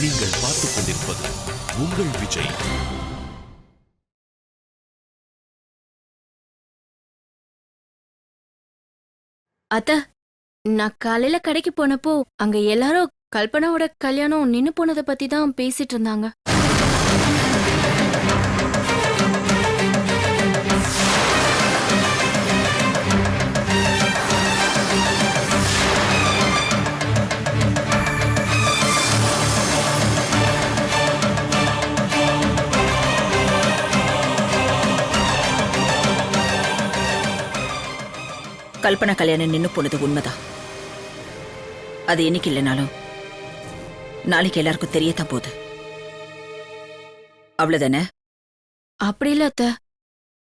நீங்கள் பார்த்துக் கொண்டிருப்பது உங்கள் விஜய். அத்த நான் காலையில கடைக்கு போனப்போ அங்க எல்லாரும் கல்பனாவோட கல்யாணம் நின்னு போனதை பத்தி தான் பேசிட்டு இருந்தாங்க. கல்பனா கல்யாணம் நின்று போனது உண்மைதான். அது என்னைக்கு இல்லைனாலும் நாளைக்கு எல்லாருக்கும் தெரியத்தான் போகுது. அவ்வளவுதானே? அப்படி இல்ல அத்த.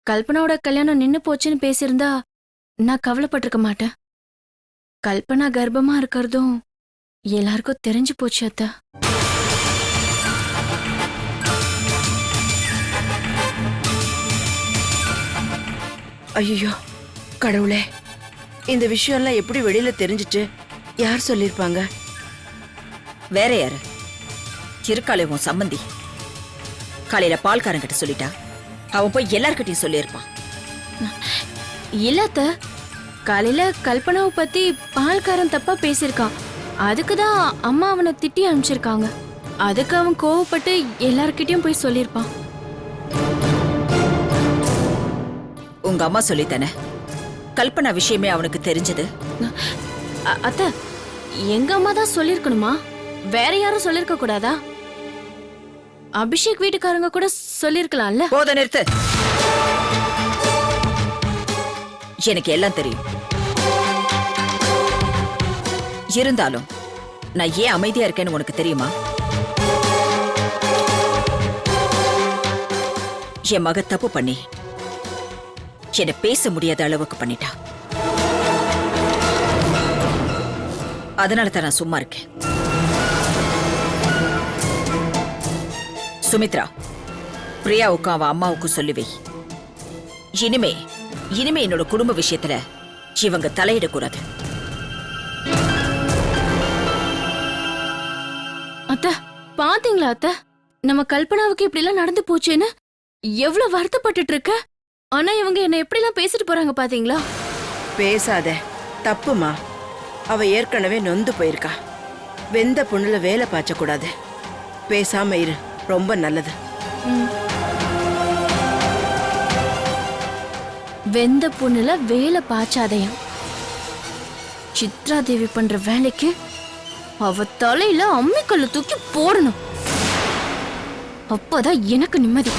கல்பனாவோட கல்யாணம் நின்னு போச்சுன்னு பேசியிருந்தா நான் கவலைப்பட்டிருக்க மாட்டேன். கல்பனா கர்ப்பமா இருக்கிறதும் எல்லாருக்கும் தெரிஞ்சு போச்சு அத்த. ஐயோ கடவுளே. இந்த விஷயம்லாம் எப்படி வெளியில தெரிஞ்சிச்சு யார் சொல்லிருப்பாங்க வேற யாரு? இருக்காளே உன் சம்மந்தி காலையில பால்காரங்கிட்ட சொல்லிட்டா. அவன் போய் எல்லார்கிட்டயும் சொல்லியிருப்பான். இல்ல அத்த காலையில கல்பனாவை பத்தி பால்காரன் தப்பா பேசியிருக்கான். அதுக்கு தான் அம்மா அவனை திட்டி அனுப்பிச்சிருக்காங்க. அதுக்கு அவன் கோவப்பட்டு எல்லார்கிட்டயும் போய் சொல்லியிருப்பான். உங்க அம்மா சொல்லித்தானே. கல்பனா விஷயமே அவனுக்கு தெரிஞ்சது. அத்த எங்க அம்மா தான் சொல்லிருக்கணுமா? வேற யாரும் சொல்லிருக்க கூடாதா? அபிஷேக் வீட்டுக்காரங்க கூட சொல்லிருக்கலாம்ல? போத நிறுத்து. எனக்கு எல்லாம் தெரியும். இருந்தாலும் நான் ஏன் அமைதியா இருக்கேன்னு உனக்கு தெரியுமா? என் மக தப்பு பண்ணி என்னை பேச முடியாத அளவுக்கு பண்ணிட்டா. அதனால தான் நான் சும்மா இருக்கேன். சுமித்ரா பிரியாவுக்கும் அவ அம்மாவுக்கும் சொல்லி வை. இனிமே இனிமே என்னோட குடும்ப விஷயத்துல இவங்க தலையிடக்கூடாது. அத்த பாத்தீங்களா அத்த? நம்ம கல்பனாவுக்கு இப்படி எல்லாம் நடந்து போச்சேன்னு எவ்வளவு வருத்தப்பட்டுட்டு இருக்க? ஆனா இவங்க என்ன எப்படி எல்லாம் பேசிட்டு போறாங்க பாத்தீங்களா? பேசாத. தப்புமா? அவ ஏற்கனவே நொந்து போயிருக்கா. வெந்த புண்ணுல வேலை பாய்ச்ச கூடாது பேசாம இரு. ரொம்ப நல்லது. வெந்த புண்ணுல வேலை பாய்ச்சாதையாம் சித்ரா தேவி பண்ற வேலைக்கு அவ தலையில அம்மிக்கல்ல தூக்கி போடணும். அப்பதான் எனக்கு நிம்மதி.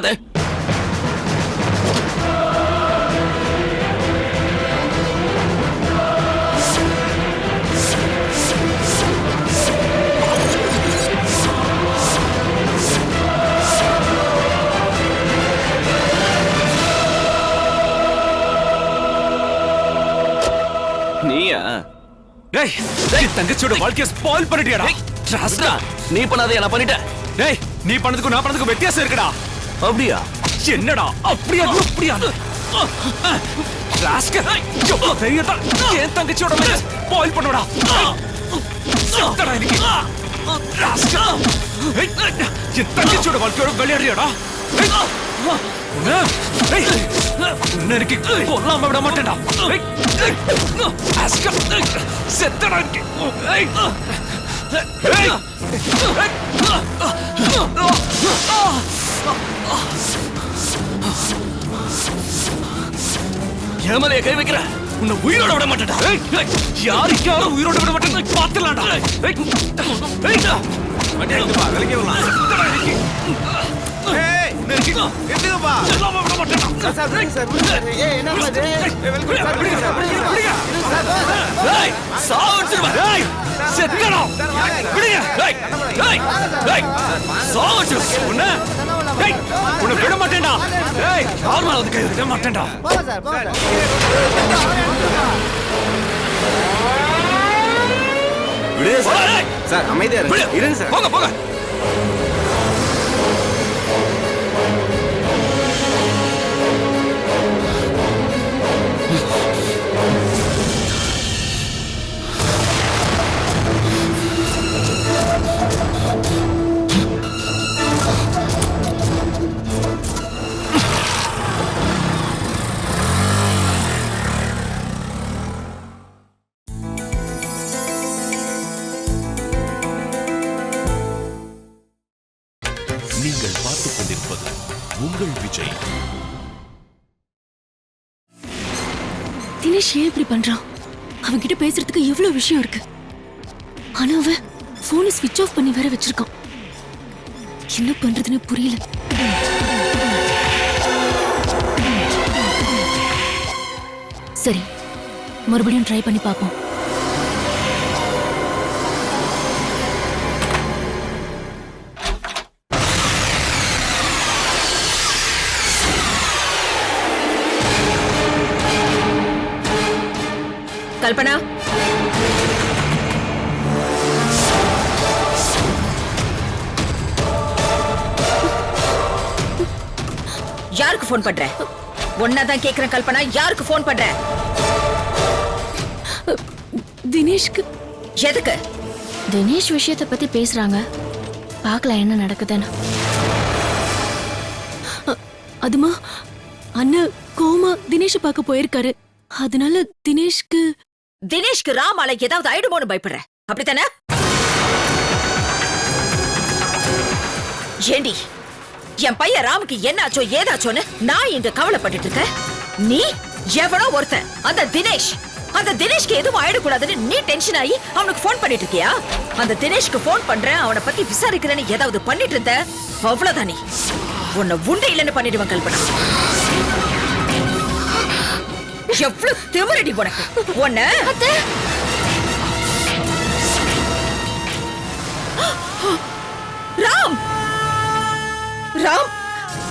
சொல்லாத நீயா? டேய் டேய். தங்கச்சியோட வாழ்க்கைய ஸ்பாயில் பண்ணிட்டியாடா. ட்ராஸ்டா. நீ பண்ணாத என்ன பண்ணிட்டேன். டேய் நீ பண்ணதுக்கும் நான் பண்ணதுக்கும் வித்தியாசம் இருக்குடா. அப்படியா என்னடா அப்படியா அப்படியா ராஸ்கல் எவ்வளவு தைரியத்தா என் தங்கச்சியோட மேல பாயில் பண்ணடா செத்தடா எனக்கு ராஸ்கல் என் தங்கச்சியோட வாழ்க்கையோட விளையாடுறியாடா ஏய், கொல்லாம விட மாட்டேன்டா செத்தடா இன்னைக்கு. ஏய், ஏமலைய கை வைக்கிற உன்னை உயிரோட விட மாட்டேடா ஏய், ஏய், யாருக்காவது உயிரோட விட மாட்டேன் பாத்துலாம்டா ஏய், ஏய், உன்னை விட மாட்டேன்டா. ஏய் ஏய், உன்னை விட மாட்டேன்டா. ஏய், யார் மேல வந்து கை வைக்க மாட்டேன்டா. விடுங்க சார் சார் அமைதியா விடு. இருங்க இருங்க சார் போங்க போங்க பண்றான். அவன்கிட்ட பேசுறதுக்கு எவ்வளவு விஷயம் இருக்கு. ஆனா அவன் போனை ஸ்விட்ச் ஆஃப் பண்ணி வேற வச்சிருக்கான். என்ன பண்றதுன்னு புரியல. சரி மறுபடியும் ட்ரை பண்ணி பார்ப்போம். கல்பனா? யாருக்கு ஃபோன் பண்ற? ஒன்னாதான் கேக்குறேன் கல்பனா. யாருக்கு ஃபோன் பண்ற? தினேஷ்க்கு. எதுக்கு? தினேஷ் விஷயத்தை பத்தி பேசுறாங்க. பார்க்கலாம் என்ன நடக்குதுன்னு. அதுமா அண்ணன் கோமா தினேஷ பார்க்க போயிருக்காரு. அதனால தினேஷ்க்கு தினேஷ்க்கு ராமால ஏதாவது ஆயிடுமோன்னு பயப்படுற. அப்படித்தானே? ஏண்டி என் பையன் ராமுக்கு என்னாச்சோ ஏதாச்சோன்னு நான் இங்க கவலைப்பட்டுட்டு இருக்கேன். நீ எவனோ ஒருத்தன் அந்த தினேஷ். அந்த தினேஷ்க்கு எதுவும் ஆயிடக்கூடாதுன்னு நீ டென்ஷன் ஆகி அவனுக்கு ஃபோன் பண்ணிட்டு இருக்கியா? அந்த தினேஷ்க்கு ஃபோன் பண்றேன் அவனை பத்தி விசாரிக்கிறேன்னு ஏதாவது பண்ணிட்டு இருந்த? அவ்வளவுதான் நீ. உன்னை உண்டை இல்லைன்னு பண்ணிடுவேன் கல்பனா. எவ்வளவு திமிரடி உனக்கு? உன்னை ராம்! ராம்!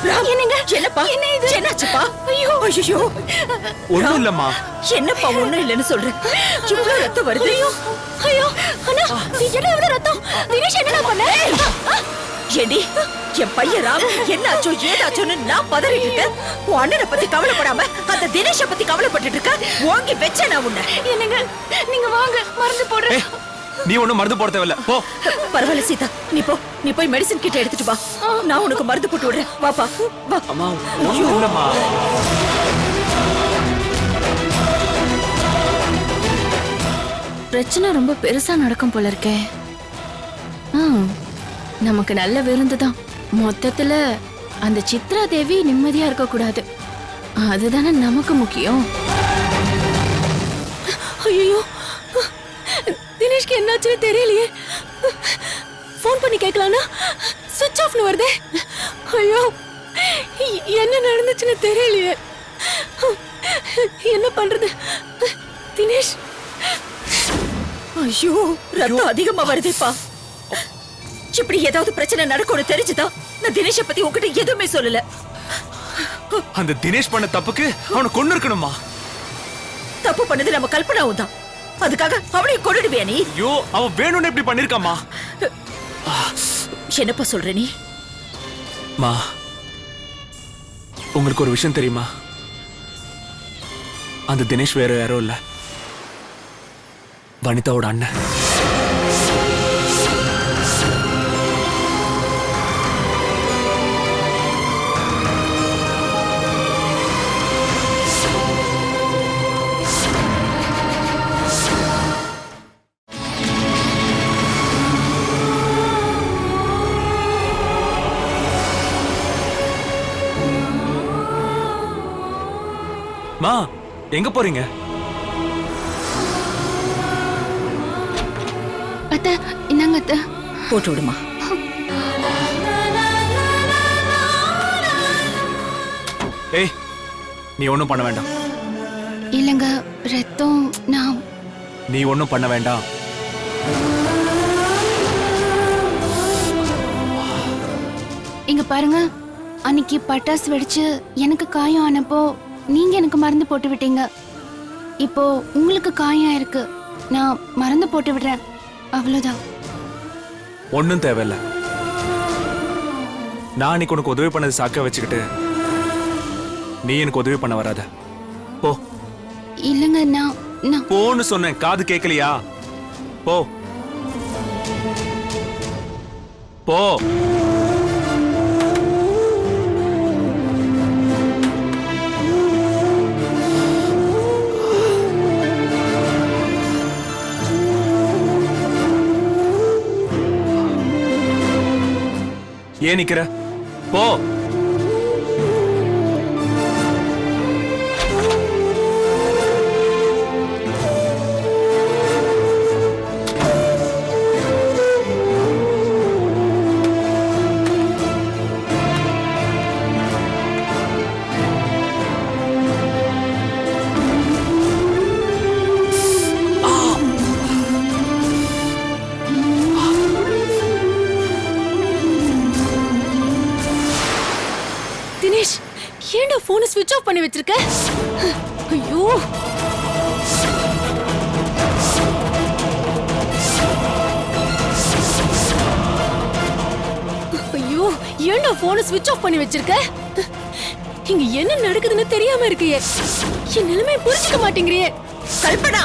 ராம்! என்னங்க? என்னப்பா? என்ன இது? என்னாச்சுப்பா? ஐயோ! ஐயோ ஒண்ணும் இல்லம்மா. என்னப்பா ஒண்ணும் இல்லைன்னு சொல்றேன் இவ்வளவு ரத்தம் வருது? ஐயோ! ஐயோ! அண்ணா என்ன இவ்வளவு ரத்தம்? தினேஷ் என்ன பண்ண? ஏடி என் பையன் ராம் என்னாச்சோ ஏதாச்சோன்னு நான் பதறிட்டு இருக்கேன் உன் அண்ணனை பத்தி கவலைப்படாம அந்த தினேஷ பத்தி கவலைப்பட்டுட்டு இருக்க ஓங்கி வச்ச நான் உன்னை. என்னங்க நீங்க வாங்க மருந்து போடுறேன். நீ ஒண்ணும் மருந்து போட தேவையில்ல போ. பரவாயில்ல சீதா நீ போ. நீ போய் மெடிசின் கிட்ட எடுத்துட்டு வா. நான் உனக்கு மருந்து போட்டு விடுறேன். வாப்பா வா. அம்மா ஒண்ணும் இல்லம்மா. பிரச்சனை ரொம்ப பெருசா நடக்கும் போல இருக்கே. ஆ, நமக்கு நல்ல விருந்து தான். மொத்தத்துல அந்த சித்ரா தேவி நிம்மதியா இருக்க கூடாது அதுதானே நமக்கு முக்கியம். ஐயோ தினேஷ்க்கு என்னாச்சுன்னு தெரியலையே. ஃபோன் பண்ணி கேட்கலானா சுவிட்ச் ஆஃப்னு வருதே. ஐயோ. என்ன நடந்துச்சுன்னு தெரியலையே. என்ன பண்றது? தினேஷ். ஐயோ ரத்தம் அதிகமா வருதேப்பா. இப்படி ஏதாவது பிரச்சனை நடக்கும்னு தெரிஞ்சுதான் நான் தினேஷ பத்தி உன்கிட்ட எதுவுமே சொல்லல. அந்த தினேஷ் பண்ண தப்புக்கு அவனை கொண்டு இருக்கணுமா தப்பு பண்ணது நம்ம கல்பனாவும் தான். அதுக்காக அவளையும் கொண்டுடுவியா நீ? ஐயோ அவ வேணும்னு இப்படி பண்ணிருக்காமா? என்னப்பா சொல்ற நீ? மா உங்களுக்கு ஒரு விஷயம் தெரியுமா? அந்த தினேஷ் வேற யாரும் இல்ல. வனிதாவோட அண்ணன். மா எங்க போறீங்க? அத்தை இந்தாங்க அத்தை. போட்டு விடுமா. ஏய் நீ ஒன்றும் பண்ண வேண்டாம். இல்லைங்க ரத்தம் நான். நீ ஒன்றும் பண்ண வேண்டாம். இங்க பாருங்க அன்னைக்கு பட்டாசு வெடிச்சு எனக்கு காயம் ஆனப்போ நீங்க எனக்கு மருந்து போட்டு விட்டீங்க. இப்போ உங்களுக்கு காயம் இருக்கு. நான் மருந்து போட்டு விடுறேன். அவ்வளவுதான். ஒன்றும் தேவையில்ல. நான் அன்னைக்கு உனக்கு உதவி பண்ணது சாக்க வச்சுக்கிட்டு நீ எனக்கு உதவி பண்ண வராத. போ. இல்லைங்க நான் நான். போன்னு சொன்னேன். காது கேட்கலையா? போ. போ. ஏன் நிக்கிற? போ. பண்ணி வச்சிருக்க? ஐயோ. ஐயோ ஏன்டா போனை ஸ்விட்ச் ஆஃப் பண்ணி வச்சிருக்க? இங்க என்ன நடக்குதுன்னு தெரியாம இருக்கியே. என் நிலைமையை புரிஞ்சுக்க மாட்டேங்கிறியே. கல்பனா!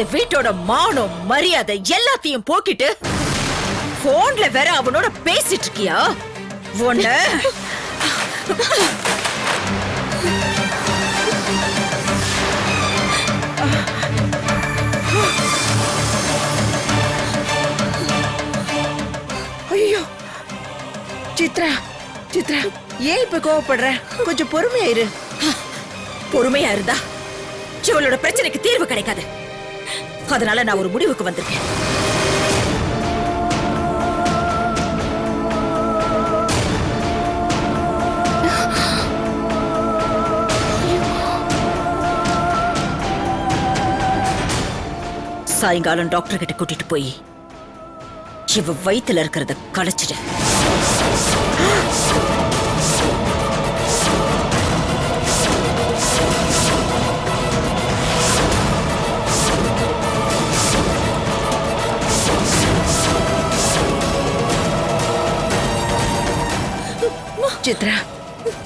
இந்த வீட்டோட மானம் மரியாதை எல்லாத்தையும் போக்கிட்டு போன்ல வேற அவனோட பேசிட்டு இருக்கியா? உன்ன ஐயோ. சித்ரா சித்ரா ஏன் இப்ப கோவப்படுற? கொஞ்சம் பொறுமையா இரு. பொறுமையா இருந்தா இவளோட பிரச்சனைக்கு தீர்வு கிடைக்காது. அதனால நான் ஒரு முடிவுக்கு வந்திருக்கேன். சாயங்காலம் டாக்டர் கிட்ட கூட்டிட்டு போய் இவ வயித்துல இருக்கிறத களைச்சிடு. சித்ரா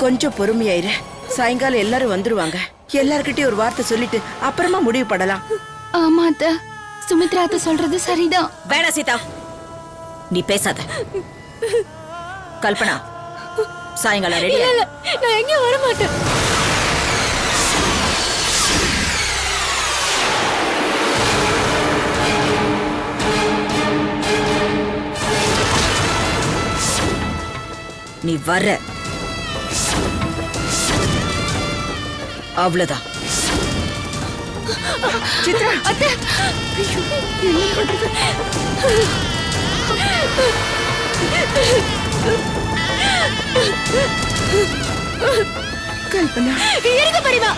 கொஞ்சம் பொறுமையா இரு சாயங்காலம் எல்லாரும் வந்துருவாங்க. எல்லார்கிட்டயும் ஒரு வார்த்தை சொல்லிட்டு அப்புறமா முடிவு பண்ணலாம். ஆமா அத்தை. சுமித்ரா அத்தை சொல்றது சரிதான். வேணா சீதா. நீ பேசாத. கல்பனா சாயங்காலம் ரெடியா நான் எங்கேயும் வர மாட்டேன் நீ வர. அவ்வளவுதான். சித்ரா! அத்தை! கல்பனா. இருங்க பரிமா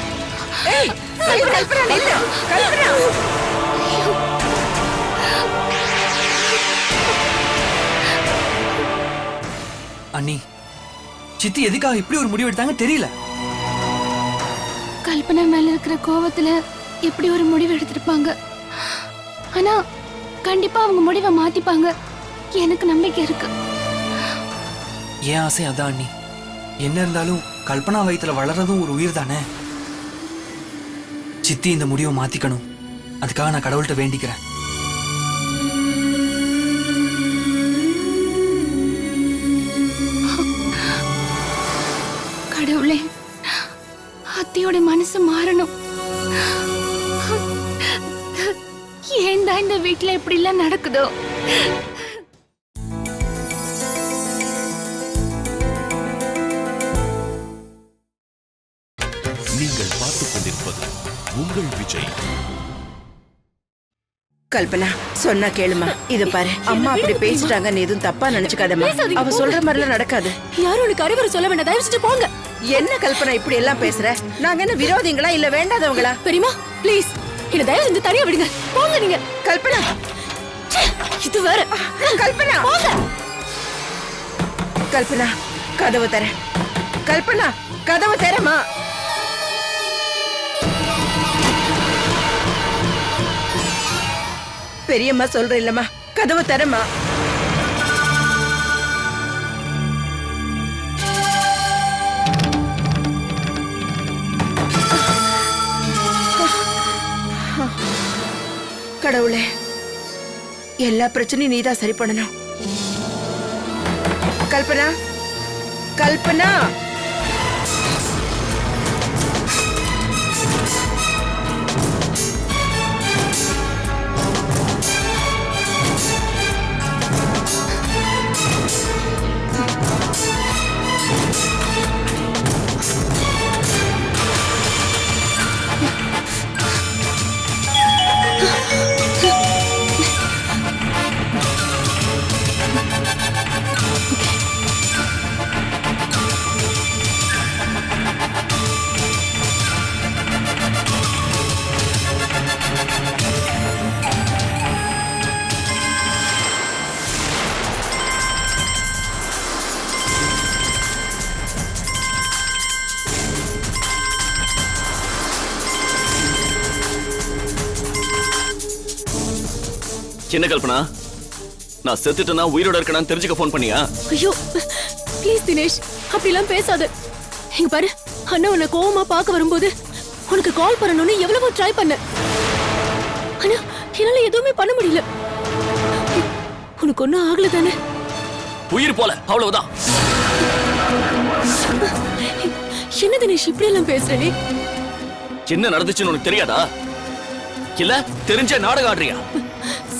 அண்ணி சித்தி எதுக்காக இப்படி ஒரு முடிவு எடுத்தாங்க தெரியல. கல்பனா மேல இருக்கிற கோவத்துல இப்படி ஒரு முடிவு எடுத்திருப்பாங்க? ஆனா கண்டிப்பா அவங்க முடிவை மாத்திப்பாங்க. எனக்கு நம்பிக்கை இருக்கு. என் ஆசை அதான் அண்ணி. என்ன இருந்தாலும் கல்பனா வயித்துல வளர்றதும் ஒரு உயிர் தானே? சித்தி இந்த முடிவை மாத்திக்கணும். அதுக்காக நான் கடவுள்கிட்ட வேண்டிக்கிறேன். அத்தையோட மனசு மாறணும். ஏன் தான் இந்த வீட்ல இப்படி எல்லாம் நடக்குதோ? நீங்கள் பார்த்துக் கொண்டிருப்பது உங்கள் விஜய். கல்பனா சொன்னா கேளுமா. இது பாரு. அம்மா அப்படி பேசிட்டாங்க நீ எதுவும் தப்பா நினைச்சுக்காதம்மா. அவ சொல்ற மாதிரிலாம் நடக்காது. யாரும் உனக்கு அறிவுரை சொல்ல வேண்டாம். தயவு செஞ்சு போங்க. என்ன கல்பனா இப்படி எல்லாம் பேசுற? நாங்க என்ன விரோதிங்களா இல்ல வேண்டாதவங்களா? பெரியமா ப்ளீஸ் என்ன தயவு செஞ்சு தனியா விடுங்க. போங்க நீங்க. கல்பனா! இது வேற. கல்பனா! கல்பனா கதவு தர. கல்பனா கதவு தரமா பெரியம்மா சொல்ற இல்லம்மா கதவு தரமா கடவுளே. எல்லா பிரச்சனையும் நீதான் சரி பண்ணணும். கல்பனா கல்பனா. என்ன கல்பனா? நான் செத்துட்டேனா உயிரோட இருக்கேனான்னு தெரிஞ்சுக்க ஃபோன் பண்ணியா? ஐயோ ப்ளீஸ் தினேஷ் அப்படிலாம் பேசாத. இங்க பாரு அண்ணா உன்னை கோவமா பார்க்க வரும்போது உனக்கு கால் பண்ணணும்னு எவ்வளவோ ட்ரை பண்ண ஆனா என்னால எதுவுமே பண்ண முடியல. உனக்கு ஒண்ணும் ஆகல தானே? உயிர் போல அவ்வளவுதான். என்ன தினேஷ் இப்படி எல்லாம் பேசுற? என்ன நடந்துச்சுன்னு உனக்கு தெரியாதா? இல்ல தெரிஞ்ச நாடகம் ஆடுறியா?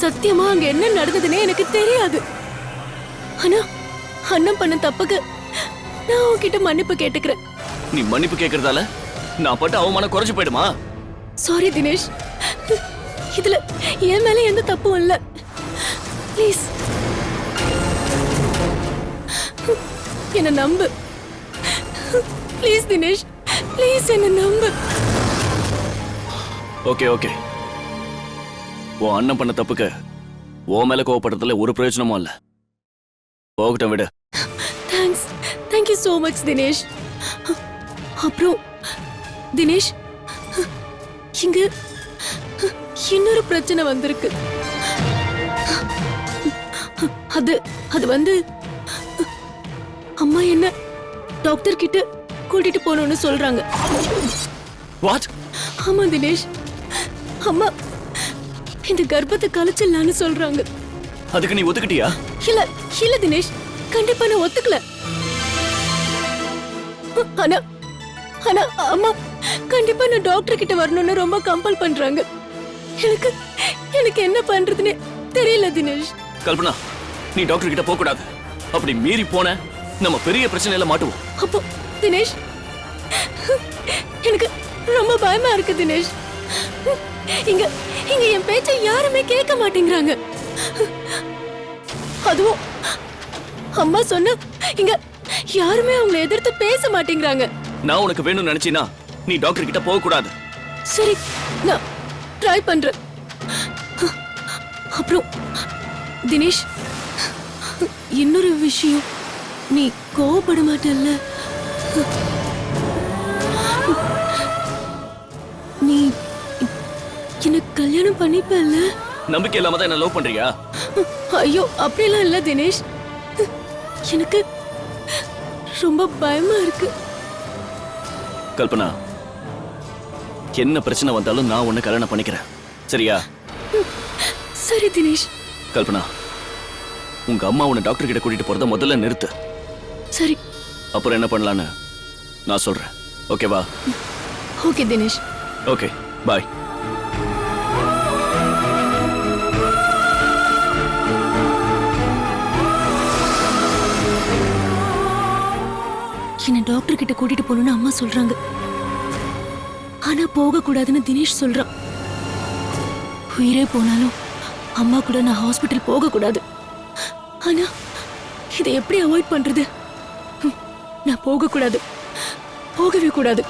சத்தியமா அங்க என்ன நடந்ததுன்னே எனக்கு தெரியாது. ஆனா அண்ணன் பண்ண தப்புக்கு நான் உன்கிட்ட மன்னிப்பு கேட்டுக்கிறேன். நீ மன்னிப்பு கேக்குறதால? நான் பட்ட அவமானம் குறைஞ்சு போயிடுமா? சாரி தினேஷ். இதுல என் மேல எந்த தப்பும் இல்ல. ப்ளீஸ் என்ன நம்பு. ப்ளீஸ் தினேஷ். ப்ளீஸ் என்ன நம்பு. ஓகே ஓகே உன் அண்ணன் பண்ண தப்புக்கு உன் மேல கோவப்படுறதுல ஒரு பிரயோஜனமும் இல்ல. போகட்டும் விடு. Thanks thank you so much Dinesh அப்புறம் தினேஷ் இங்க இன்னொரு பிரச்சனை வந்திருக்கு. அது அது வந்து அம்மா என்ன டாக்டர் கிட்ட கூட்டிட்டு போகணும்னு சொல்றாங்க. வாட் ஆமா தினேஷ் அம்மா இந்த கர்ப்பத்தை கலைச்சிடலான்னு சொல்றாங்க. அதுக்கு நீ ஒத்துக்கிட்டியா? இல்ல இல்ல தினேஷ். கண்டிப்பா நான் ஒத்துக்கல. ஆனா ஆனா அம்மா கண்டிப்பா நான் டாக்டர் கிட்ட வரணும்னு ரொம்ப கம்பல் பண்றாங்க. எனக்கு எனக்கு என்ன பண்றதுன்னு தெரியல தினேஷ். கல்பனா நீ டாக்டர் கிட்ட போக கூடாது அப்படி மீறி போன நம்ம பெரிய பிரச்சனையில மாட்டுவோம். அப்போ தினேஷ் எனக்கு ரொம்ப பயமா இருக்கு தினேஷ். இங்க இங்க என் பேச்ச யாருமே கேட்க மாட்டேங்கிறாங்க. அதுவும் அம்மா சொன்ன இங்க யாருமே அவங்களை எதிர்த்து பேச மாட்டேங்கிறாங்க. நான் உனக்கு வேணும்னு நினைச்சினா நீ டாக்டர் கிட்ட போக கூடாது. சரி நான் ட்ரை பண்றேன். அப்புறம் தினேஷ் இன்னொரு விஷயம் நீ கோவப்பட மாட்டல்ல. எனக்கு கல்யாணம் பண்ணிப்பல்ல நம்பிக்கை இல்லாம தான் என்ன லவ் பண்றியா ஐயோ அப்படிலாம் இல்ல தினேஷ். எனக்கு ரொம்ப பயமா இருக்கு. கல்பனா என்ன பிரச்சனை வந்தாலும் நான் உன்னை கல்யாணம் பண்ணிக்கிறேன். சரியா? சரி தினேஷ். கல்பனா உங்க அம்மா உன்னை டாக்டர் கிட்ட கூட்டிட்டு போறத முதல்ல நிறுத்து. சரி. அப்புறம் என்ன பண்ணலான்னு நான் சொல்றேன். ஓகேவா? Okay Dinesh. Okay bye doctor கிட்ட கூட்டிட்டு போகணும்னு அம்மா சொல்றாங்க. ஆனா போக கூடாதுன்னு தினேஷ் சொல்றான். உயிரே போனாலும் அம்மா கூட நான் ஹாஸ்பிட்டல் போக கூடாது. ஆனா இதை எப்படி அவாய்ட் பண்றது? நான் போக கூடாது. போகவே கூடாது.